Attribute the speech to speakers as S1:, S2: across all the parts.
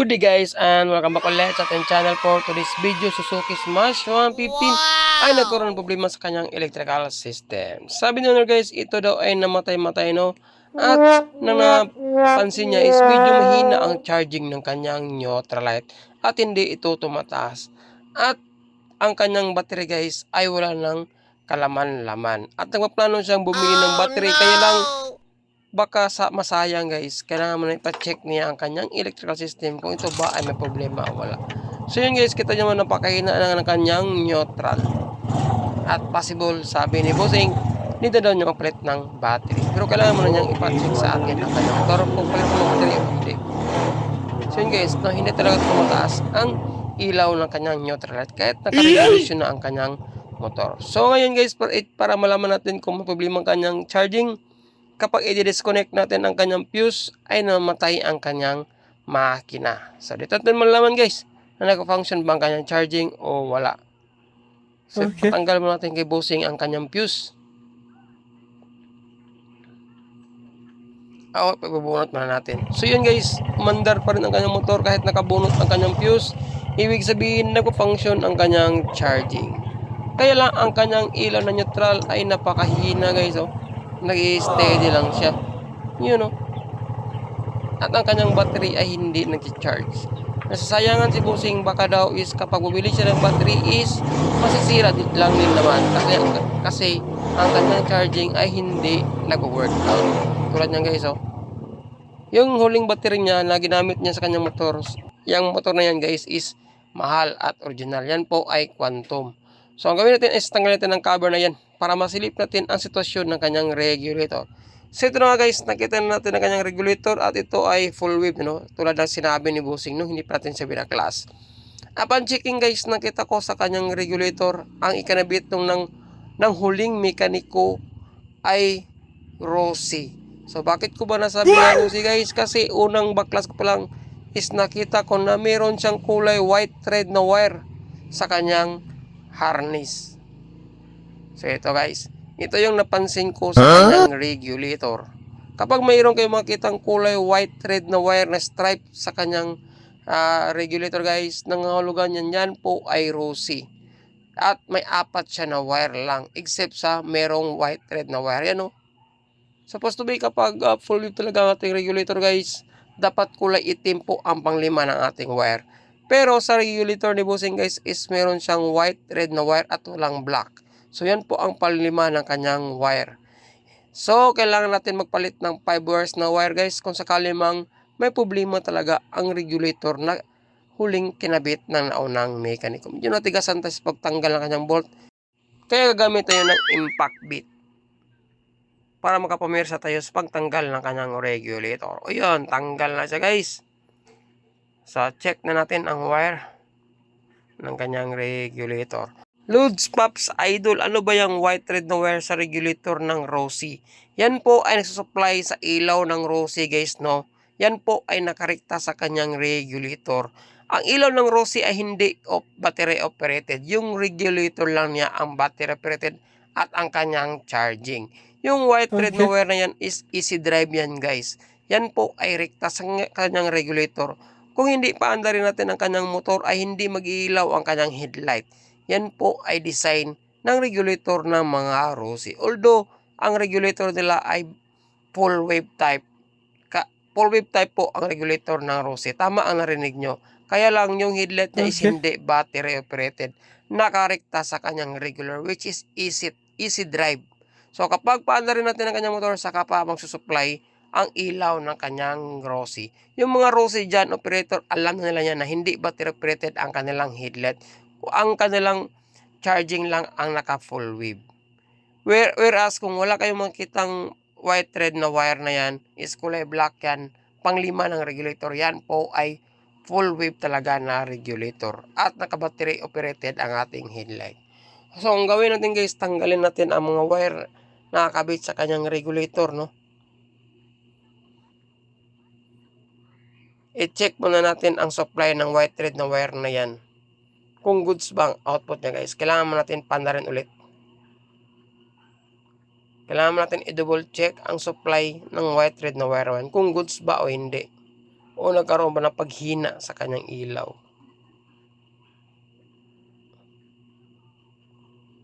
S1: Good day guys and welcome back ulit sa ating channel for today's video Suzuki Smash 115 ay nagkaroon ng problema sa kanyang electrical system. Sabi nyo guys, ito daw ay namatay-matay no at nang napansin niya is medyo mahina ang charging ng kanyang Neutralite at hindi ito tumataas. At ang kanyang battery guys ay wala ng kalaman-laman. At nagpaplano siyang bumili ng battery kaya lang baka sa masayang guys, kailangan mo na ipa-check niya ang kanyang electrical system kung ito ba ay may problema o wala. So yun guys, kita nyo napakahina ng kanyang neutral. At possible, sabi ni Bossing, hindi daw niya magpalit ng battery. Pero kailangan mo na niyang ipa-check sa atin ang kanyang motor kung palit ng battery o hindi. So yun guys, no, hindi talaga tumataas ang ilaw ng kanyang neutral at kahit naka-regulation na ang kanyang motor. So ngayon guys, para, para malaman natin kung may problema ang kanyang charging, kapag i-disconnect natin ang kanyang fuse, ay namatay ang kanyang makina. So, dito natin malaman guys, na nag-function ba ang kanyang charging o wala. So,
S2: Okay.
S1: tanggal mo natin kay Bossing ang kanyang fuse. Ah, Okay, pagbubunot muna natin. So, yun guys, mandar pa rin ang kanyang motor kahit nakabunot ang kanyang fuse. Ibig sabihin, nagpo-function ang kanyang charging. Kaya lang, ang kanyang ilaw na neutral ay napakahina guys, oh nag-steady lang siya. Yun know. At ang kanyang battery ay hindi nag-charge. Nasasayangan si Busing baka daw is kapag bumili siya ng battery is masisira din lang din naman. Kasi, kasi ang kanyang charging ay hindi nag-work out. Tulad niyan guys oh. Yung huling battery niya na ginamit niya sa kanyang motor, yung motor na yan guys is mahal at original. Yan po ay quantum. So ang gawin natin is tanggalin natin ang cover na yan para masilip natin ang sitwasyon ng kanyang regulator. So ito na nga guys, nakita na natin ang kanyang regulator at ito ay full wave, no? Tulad ng sinabi ni Busing, no? Hindi pa natin siya binaklas. Upon checking guys, nakita ko sa kanyang regulator, ang ikanabit ng, ng huling mekaniko ay Rossi. So bakit ko ba nasabi na Rossi guys? Kasi unang baklas ko pa lang is nakita ko na meron siyang kulay white thread na wire sa kanyang harness. So ito guys, ito yung napansin ko sa kanyang regulator. Kapag mayroon kayong makitang kulay white thread na wire na stripe sa kanyang ah, regulator guys, nangahulugan yan, yan po ay Rossi. At may apat siya na wire lang, except sa merong white thread na wire. Yan o. Supposed to be kapag ah, full wave talaga ang ating regulator guys, dapat kulay itim po ang panglima ng ating wire. Pero sa regulator ni Bossing guys is meron siyang white, red na wire at walang black. So yan po ang panlima ng kanyang wire. So kailangan natin magpalit ng 5 wires na wire guys kung sakali mang may problema talaga ang regulator na huling kinabit ng naunang mekaniko. Medyo natigasan tayo sa pagtanggal ng kanyang bolt. Kaya gagamit tayo ng impact bit para makapamirsa tayo sa pagtanggal ng kanyang regulator. O yun, tanggal na siya guys. So, check na natin ang wire ng kanyang regulator. Loads Pops Idol, ano ba yung white thread na wire sa regulator ng Rossi? Yan po ay nagsusupply sa ilaw ng Rossi guys, no? Yan po ay nakarekta sa kanyang regulator. Ang ilaw ng Rossi ay hindi op battery operated. Yung regulator lang niya ang battery operated at ang kanyang charging. Yung white thread na
S2: Okay.
S1: wire na yan is easy drive yan guys. Yan po ay rekta sa ng- kanyang regulator. Kung hindi paandarin natin ang kanyang motor ay hindi mag-iilaw ang kanyang headlight. Yan po ay design ng regulator ng mga Rossi. Although, ang regulator nila ay full wave type. Ka full wave type po ang regulator ng Rossi. Tama ang narinig nyo. Kaya lang yung headlight niya is
S2: Okay.
S1: hindi battery operated. Nakarekta sa kanyang regular which is easy, easy drive. So kapag paandarin natin ang kanyang motor, saka pa magsusupply ang ilaw ng kanyang Rossi. Yung mga Rossi dyan, operator, alam na nila yan na hindi battery operated ang kanilang headlight. Ang kanilang charging lang ang naka full wave. Where, whereas kung wala kayong makitang white thread na wire na yan, is kulay black yan, panglima ng regulator yan po ay full wave talaga na regulator at naka-battery operated ang ating headlight. So, ang gawin natin guys, tanggalin natin ang mga wire na nakakabit sa kanyang regulator, no? I-check muna natin ang supply ng white thread na wire na yan. Kung goods ba ang output niya guys, kailangan mo natin pandarin ulit. Kailangan mo natin i-double check ang supply ng white thread na wire na yan, kung goods ba o hindi. o nagkaroon ba ng paghina sa kanyang ilaw.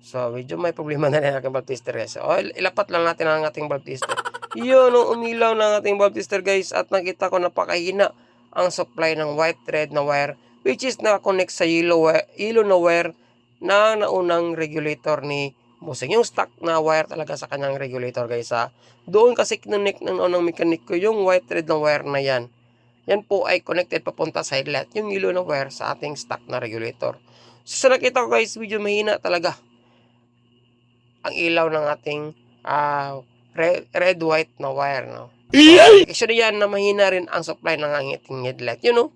S1: So, medyo may problema na rin ang aking bulb tester guys. O, il- ilapat lang natin ang ating bulb tester. Yun, ang umilaw ng ating bulb tester guys at nakita ko napakahina ang supply ng white thread na wire which is nakakonect sa yellow na naunang regulator ni Busing. Yung stock na wire talaga sa kanyang regulator guys ha. Doon kasi kinonek ng naunang mechanic ko yung white thread na wire na yan. Yan po ay connected papunta sa headlight. Yung na wire sa ating stock na regulator. So sa nakita ko guys, medyo mahina talaga ang ilaw ng ating ah, red, red white na wire no. Actually yan na mahina rin ang supply ng ating headlight. You know?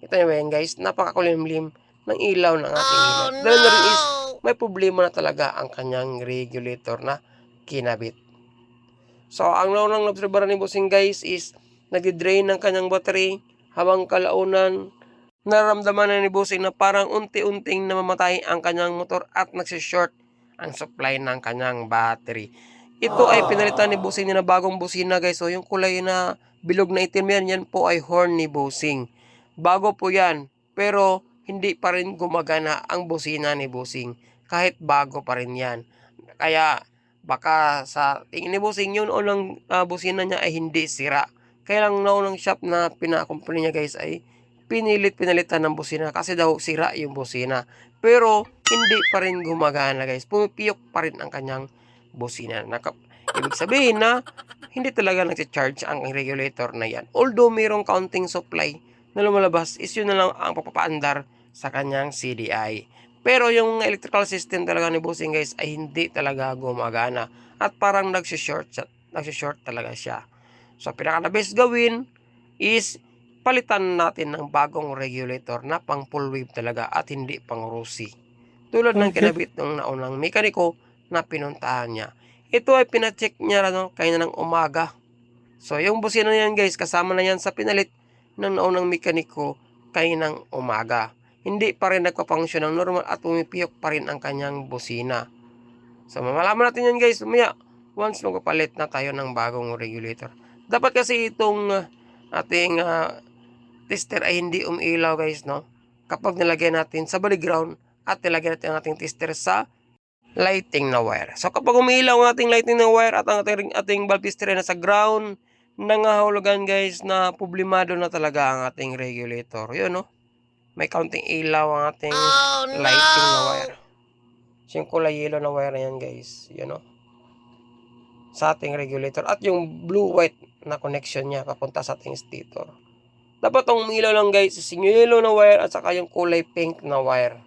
S1: Kita niyo ba yan guys? Napakakulimlim ng ilaw ng ating headlight. Dahil na rin is may problema na talaga ang kanyang regulator na kinabit. So, ang naunang obserbaran ni Bossing guys is nag-drain ng kanyang battery habang kalaunan naramdaman na ni Bossing na parang unti-unting namamatay ang kanyang motor at nagsishort ang supply ng kanyang battery. Ito ay pinalitan ni Bossing na bagong busina guys. So, yung kulay na bilog na itim yan, yan po ay horn ni Bossing. Bago po yan, pero hindi pa rin gumagana ang busina ni Bossing kahit bago pa rin yan. Kaya baka sa tingin ni Bossing yun unang uh, busina niya ay hindi sira. Kaya lang naunang shop na pinakumpany niya guys ay pinilit pinalitan ng busina kasi daw sira yung busina. Pero hindi pa rin gumagana guys. Pumipiyok pa rin ang kanyang busina. Naka, ibig sabihin na hindi talaga nag-charge ang regulator na yan. Although mayroong counting supply na lumalabas is yun na lang ang papapaandar sa kanyang CDI. Pero yung electrical system talaga ni Bossing guys ay hindi talaga gumagana at parang nagsishort, nagsishort talaga siya. So pinaka na best gawin is palitan natin ng bagong regulator na pang full wave talaga at hindi pang Rossi. Tulad ng kinabit ng naunang mekaniko na pinuntahan niya. Ito ay pinacheck niya ano, kaya ng umaga. So yung busina na yan guys, kasama na yan sa pinalit ng naunang mekaniko kaya ng umaga. Hindi pa rin nagpa-function ng normal at pumipiyok pa rin ang kanyang busina. So mamalaman natin yan guys, lumaya once magpapalit na tayo ng bagong regulator. Dapat kasi itong uh, ating uh, tester ay hindi umiilaw guys, no? Kapag nilagyan natin sa body ground at nilagyan natin ang ating tester sa lighting na wire. So kapag umiilaw ang ating lighting na wire at ang ating, ating bulb tester ay nasa ground, nangahulugan guys na problemado na talaga ang ating regulator. Yun, no? May counting ilaw ang ating lighting na wire. Yung kulay yellow na wire na yan guys. Yun, no? Sa ating regulator. At yung blue-white na connection niya papunta sa ating stator. Dapat ang umilaw lang guys is yung yellow na wire at saka yung kulay pink na wire.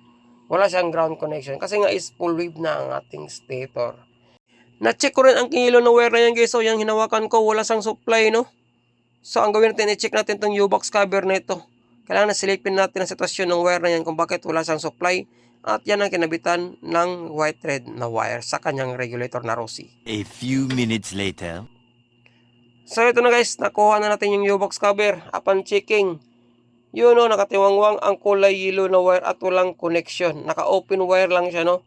S1: Wala siyang ground connection kasi nga is full wave na ang ating stator. Na-check ko rin ang yellow na wire na yan guys. So yung hinawakan ko wala sang supply no. So ang gawin natin i-check natin tong U-box cover na ito. Kailangan na silipin natin ang sitwasyon ng wire na yan kung bakit wala sang supply. At yan ang kinabitan ng white thread na wire sa kanyang regulator na Rossi.
S2: A few minutes later.
S1: So ito na guys, nakuha na natin yung U-box cover upon checking. Yun no, nakatiwangwang ang kulay yellow na wire at walang connection. Naka-open wire lang siya no.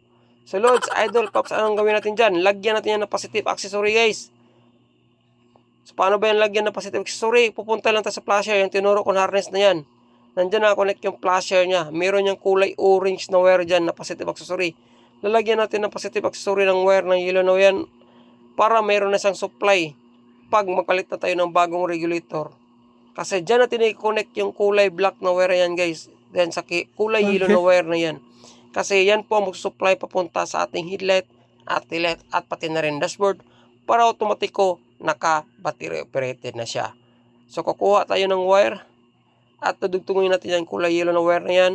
S1: So Lods, Idol, Pops, anong gawin natin dyan? Lagyan natin yan ng positive accessory guys. So paano ba yan lagyan ng positive accessory? Pupunta lang tayo sa flasher, yung tinuro ko na harness na yan. Nandiyan na-connect yung flasher niya. Meron yung kulay orange na wire dyan na positive accessory. Lalagyan natin ng positive accessory ng wire ng yellow na yan para meron na siyang supply pag magpalit na tayo ng bagong regulator. Kasi dyan natin i-connect yung kulay black na wire yan guys. Then sa kulay yellow na wire na yan. Kasi yan po mag-supply papunta sa ating headlight at taillight at pati na rin dashboard para automatiko naka-battery operated na siya. So kukuha tayo ng wire at tudugtungin natin yung kulay yellow na wire na yan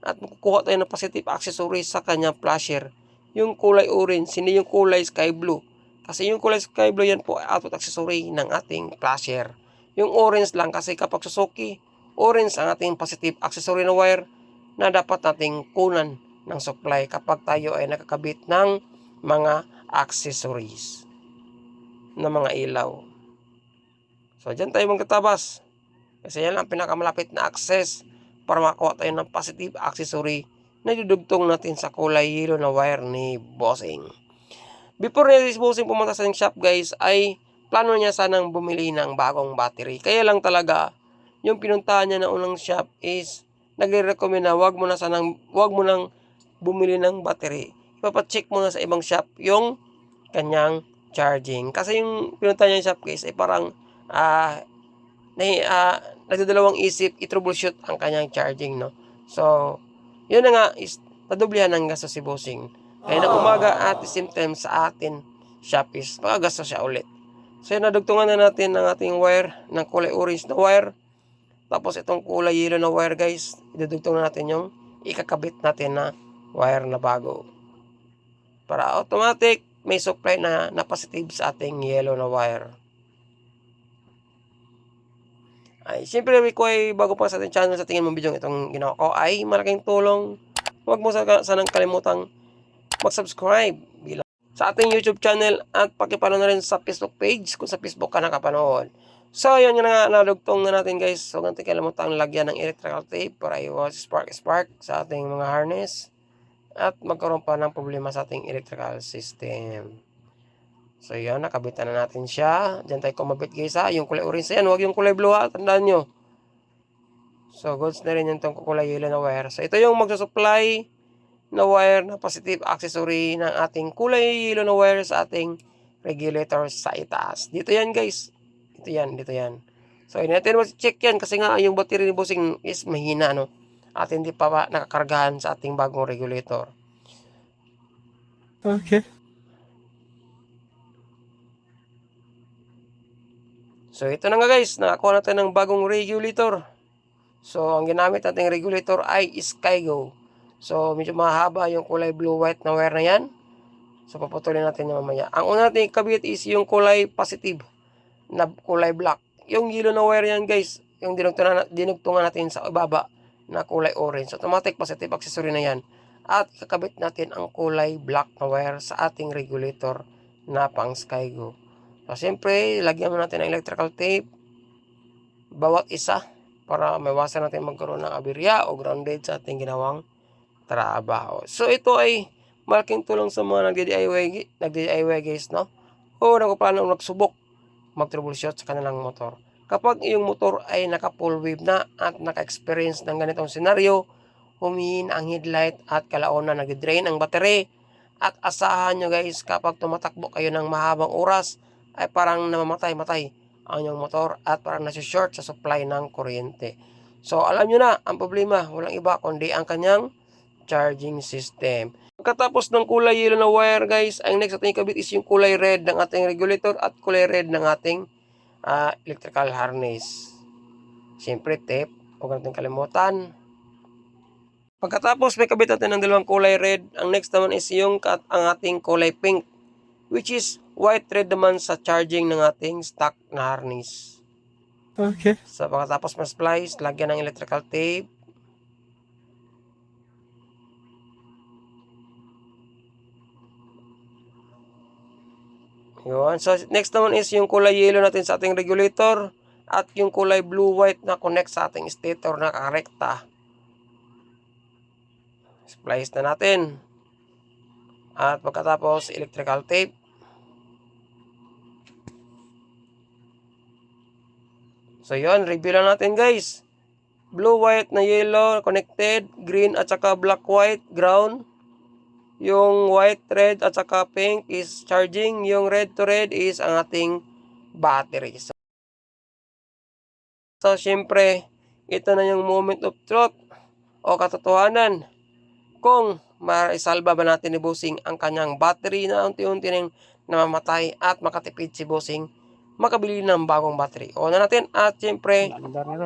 S1: at kukuha tayo ng positive accessory sa kanyang flasher. Yung kulay orange, hindi yung kulay sky blue. Kasi yung kulay sky blue yan po ay output accessory ng ating flasher. Yung orange lang kasi kapag Suzuki, orange ang ating positive accessory na wire na dapat nating kunan ng supply kapag tayo ay nakakabit ng mga accessories na mga ilaw. So, dyan tayo magkatabas. Kasi yan ang pinakamalapit na access para makakuha tayo ng positive accessory na dudugtong natin sa kulay yellow na wire ni Bossing. Before si Bossing pumunta sa shop guys, ay plano niya sanang bumili ng bagong battery. Kaya lang talaga, yung pinuntahan niya na unang shop is nagre-recommend na wag mo na sanang wag mo nang bumili ng battery. Ipapacheck mo na sa ibang shop yung kanyang charging. Kasi yung pinuntahan niya yung shop guys ay parang ah na ah, nagdadalawang isip i-troubleshoot ang kanyang charging no. So, yun na nga is nadoblihan ng gasto si Bossing. Kaya na umaga at the same time sa atin shop is makagasto siya ulit. So yun, nadugtungan na natin ng ating wire ng kulay orange na wire. Tapos itong kulay yellow na wire guys, idudugtong na natin yung ikakabit natin na wire na bago. Para automatic may supply na, na positive sa ating yellow na wire. Ay, siyempre ay bago pa sa ating channel sa tingin mong video itong ginawa ko ay malaking tulong. Huwag mo sa- sanang kalimutang mag-subscribe sa ating YouTube channel at pakipalo na rin sa Facebook page kung sa Facebook ka nakapanood. So, yun yun na nga, nadugtong na natin guys. So, ganti kalimutan lagyan ng electrical tape para iwas spark-spark sa ating mga harness at magkaroon pa ng problema sa ating electrical system. So, yun, nakabitan na natin siya. Diyan tayo kumabit guys ha. Yung kulay orange yan, huwag yung kulay blue ha. Tandaan nyo. So, goods na rin yung itong kulay yellow na wire. So, ito yung magsusupply na wire na positive accessory ng ating kulay yellow na wire sa ating regulator sa itaas. Dito yan guys. Dito yan, dito yan. So, hindi natin check yan kasi nga yung battery ni Bossing is mahina, no? At hindi pa ba nakakargahan sa ating bagong regulator.
S3: Okay.
S1: So, ito na nga guys. Nakakuha natin ng bagong regulator. So, ang ginamit nating regulator ay Skygo. So, medyo mahaba yung kulay blue-white na wire na yan. So, paputulin natin yung mamaya. Ang una natin kabit is yung kulay positive na kulay black. Yung yellow na wire yan guys, yung dinugtungan, dinugtungan natin sa ibaba na kulay orange. Automatic positive accessory na yan. At kakabit natin ang kulay black na wire sa ating regulator na pang Skygo. So, siyempre, lagyan mo natin ng electrical tape bawat isa para maiwasan natin magkaroon ng aberya o grounded sa ating ginawang trabaho. So, ito ay malaking tulong sa mga nagdi-DIY, nagdi-DIY guys, no? O nagpaplano nagsubok mag-troubleshoot sa kanilang motor. Kapag iyong motor ay naka-full wave na at naka-experience ng ganitong senaryo, humihin ang headlight at kalaon na nag-drain ang battery. At asahan nyo guys, kapag tumatakbo kayo ng mahabang oras, ay parang namamatay-matay ang inyong motor at parang nasi-short sa supply ng kuryente. So, alam nyo na, ang problema, walang iba kundi ang kanyang charging system. Pagkatapos ng kulay yellow na wire guys, ang next ating kabit is yung kulay red ng ating regulator at kulay red ng ating ah, electrical harness. Siyempre, tape. Huwag natin kalimutan. Pagkatapos may kabit natin ng dalawang kulay red, ang next naman is yung kat ang ating kulay pink which is white red naman sa charging ng ating stock na harness.
S3: Okay.
S1: So pagkatapos ma-splice, lagyan ng electrical tape. Yun. So next naman is yung kulay yellow natin sa ating regulator at yung kulay blue-white na connect sa ating stator na karekta. Splice na natin. At pagkatapos electrical tape. So yun, review lang natin guys. Blue, white na yellow, connected. Green at saka black, white, ground. Yung white, red at saka pink is charging. Yung red to red is ang ating battery. So, so syempre, ito na yung moment of truth o katotohanan. Kung maisalba ba natin ni Bossing ang kanyang battery na unti-unti nang namamatay at makatipid si Bossing makabili ng bagong battery. O na natin at syempre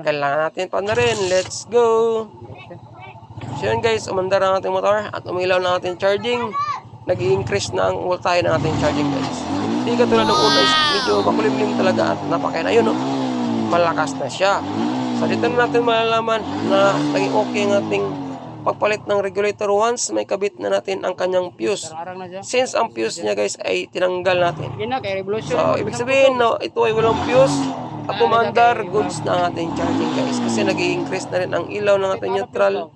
S1: kailangan natin pa na rin. Let's go! So yun guys, umandar ang ating motor at umilaw na ating charging. nag increase na ang voltahe ng ating charging guys. Hindi ka tulad ng una is medyo makulimlim talaga at napakain na yun no? Malakas na siya. So dito na natin malalaman na naging okay ang ating pagpalit ng regulator once may kabit na natin ang kanyang fuse. Since ang fuse niya guys ay tinanggal natin. So, ibig sabihin, no, ito ay walang fuse. At umandar, goods na ang ating charging guys. Kasi nag increase na rin ang ilaw ng ating neutral.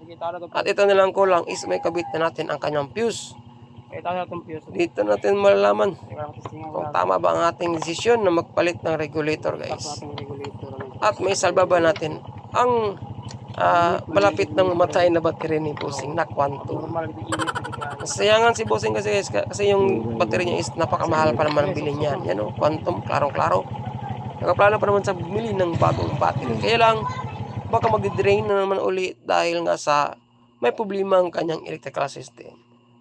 S1: At ito na lang kulang is may kabit na natin ang kanyang fuse. Dito natin malalaman kung tama ba ang ating desisyon na magpalit ng regulator guys.
S3: ano.
S1: at may salba ba natin ang ah, malapit ng matay na battery ni Bossing na quantum.
S3: Normal di init na di ka.
S1: Sayangan si Bossing kasi guys, ka- kasi yung battery niya is napakamahal pa naman ang bilhin niyan. Yan o, quantum, klarong-klaro. Nakaplano pa naman sa bumili ng bagong battery. Kaya lang, baka mag-drain na naman uli dahil nga sa may problema ang kanyang electrical system.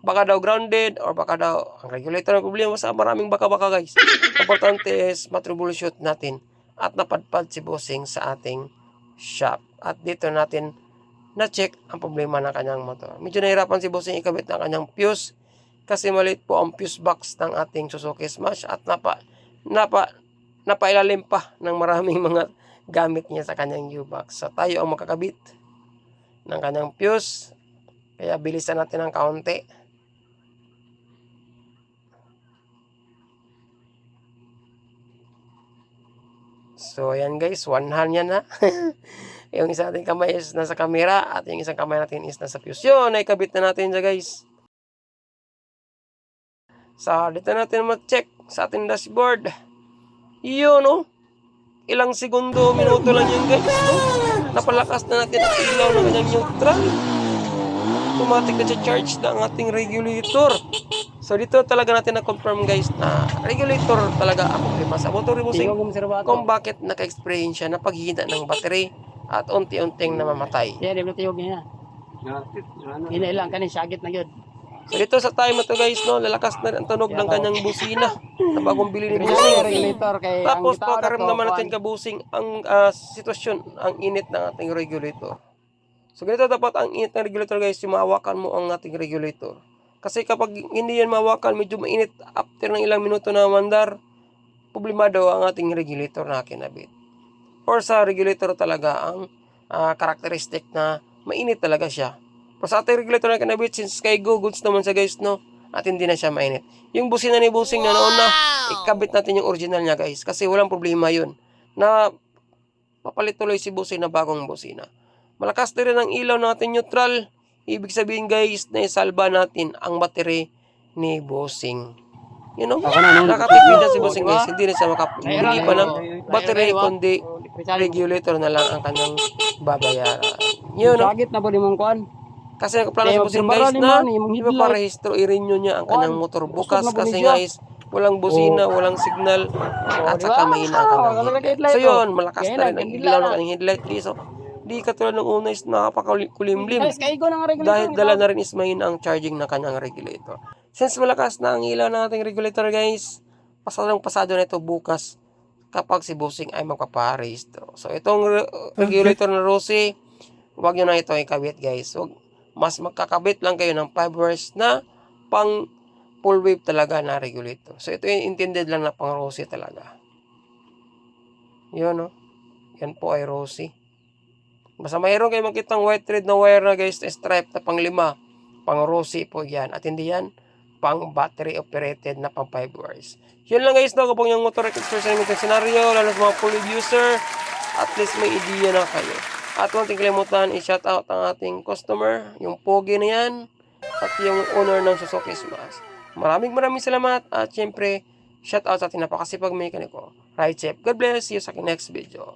S1: Baka daw grounded or baka daw ang regulator ng problema sa maraming baka-baka guys. Importante is matroubleshoot natin at napadpad si Bossing sa ating shop. At dito natin na-check ang problema ng kanyang motor. Medyo nahirapan si Bossing ikabit ng kanyang fuse kasi maliit po ang fuse box ng ating Suzuki Smash at napa, napa, napailalim pa ng maraming mga gamit niya sa kanyang U-box. So tayo ang makakabit ng kanyang fuse. Kaya bilisan natin ng kaunti. So ayan guys, one hand yan ha. yung isa nating kamay is nasa camera at yung isang kamay natin is nasa fuse. Yun, naikabit na natin siya guys. So, dito natin mag-check sa ating dashboard. Yun, oh. Ilang segundo, minuto lang yun, guys. No? Napalakas na natin ang ilaw ng kanyang neutral. Automatic na charge na ang ating regulator. So, dito talaga natin na-confirm, guys, na regulator talaga ang problema sa motor
S3: ba
S1: Kung bakit naka-experience siya na paghihina ng battery at unti-unting namamatay.
S3: Kaya di ba tiyog niya? Ina lang kanin sagit na gyud.
S1: So, dito sa time na to, guys, no, lalakas na ang tunog ng kanyang busina na bagong bili ni Busing.
S3: regulator kay
S1: Tapos
S3: ang gitao na
S1: pakaramdaman
S3: to,
S1: natin kabusing ang ah, sitwasyon, ang init ng ating regulator. So ganito dapat ang init ng regulator guys, yung mahawakan mo ang ating regulator. Kasi kapag hindi yan mahawakan, medyo mainit after ng ilang minuto na mandar, problemado ang ating regulator na kinabit. Or sa regulator talaga ang ah, characteristic na mainit talaga siya. Ating regulator na kinabit, since kay Go goods naman sa guys, no? At hindi na siya mainit. Yung busina ni Busing na noon na, ikabit natin yung original niya guys. Kasi walang problema yun. Na papalit tuloy si Busing na bagong busina. Malakas na rin ang ilaw ng ating neutral. Ibig sabihin guys, na isalba natin ang battery ni Bossing. You know,
S3: Ako na, no?
S1: nakatipid na si Bossing
S3: Diba?
S1: guys. Hindi na siya makapili pa ng battery, kundi regulator na lang ang kanyang babayaran. Yun, no?
S3: Sagit na po di mong kuan.
S1: Kasi nakaplano
S3: Kaya
S1: sa
S3: obserbaran
S1: guys
S3: ni
S1: na
S3: man, yung
S1: di ba
S3: headlight.
S1: parehistro i-renew niya ang kanyang motor bukas kasi guys, walang busina, walang signal, at
S3: di
S1: saka mahina ang
S3: Oh,
S1: kanyang headlight. So yun,
S3: oh.
S1: malakas na rin ang ilaw ng kanyang headlight. Di, so, di katulad ng una is napakakulimlim. Dahil dala na rin is mahina ang charging ng kanyang regulator. Since malakas na ang ilaw ng ating regulator guys, pasadong pasado na ito bukas kapag si Bossing ay magpaparehistro. So itong re- regulator na Rossi, huwag nyo na ito ikabit guys. Huwag, mas magkakabit lang kayo ng 5 hours na pang full wave talaga na regulator. So ito yung intended lang na pang Rossi talaga. Yun no. Yan po ay Rossi. Basta mayroon kayo makitang white thread na wire na guys, na stripe na pang lima. Pang Rossi po yan. At hindi yan pang battery operated na pang 5 hours. Yun lang guys, no, kapag yung motor express namin itong scenario, lalo sa mga full user, at least may idea na kayo. At huwag natin kalimutan, i-shout out ang ating customer, yung pogi na yan, at yung owner ng Suzuki Smash. Maraming maraming salamat, at syempre, shout out sa ating napakasipag mekaniko. Ride safe. God bless. You sa aking next video.